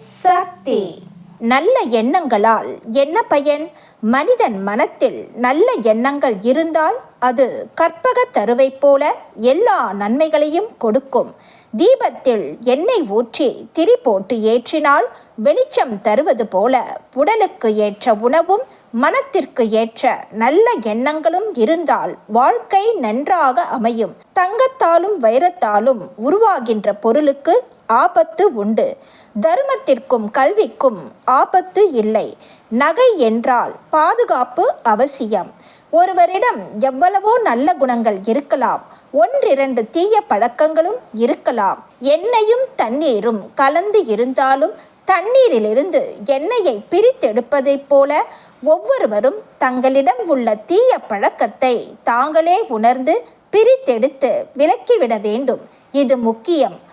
சக்தி. நல்ல எண்ணங்களால் என்ன பயன்? மனிதன் மனத்தில் நல்ல எண்ணங்கள் இருந்தால் அது கற்பக தருவை போல எல்லா நன்மைகளையும் கொடுக்கும். தீபத்தில் எண்ணெய் ஊற்றி திரி போட்டு ஏற்றினால் வெளிச்சம் தருவது போல உடலுக்கு ஏற்ற உணவும் மனத்திற்கு ஏற்ற நல்ல எண்ணங்களும் இருந்தால் வாழ்க்கை நன்றாக அமையும். தங்கத்தாலும் வைரத்தாலும் உருவாகின்ற பொருளுக்கு ஆபத்து உண்டு. தர்மத்திற்கும் கல்விக்கும் ஆபத்து இல்லை. நகை என்றால் பாதுகாப்பு அவசியம். ஒருவரிடம் எவ்வளவோ நல்ல குணங்கள் இருக்கலாம். ஒன்றிரண்டு தீய பழக்கங்களும் இருக்கலாம். எண்ணெயும் தண்ணீரும் கலந்து இருந்தாலும் தண்ணீரிலிருந்து எண்ணெயை பிரித்தெடுப்பதைப் போல ஒவ்வொருவரும் தங்களிடம் உள்ள தீய பழக்கத்தை தாங்களே உணர்ந்து பிரித்தெடுத்து விலக்கிவிட வேண்டும். இது முக்கியம்.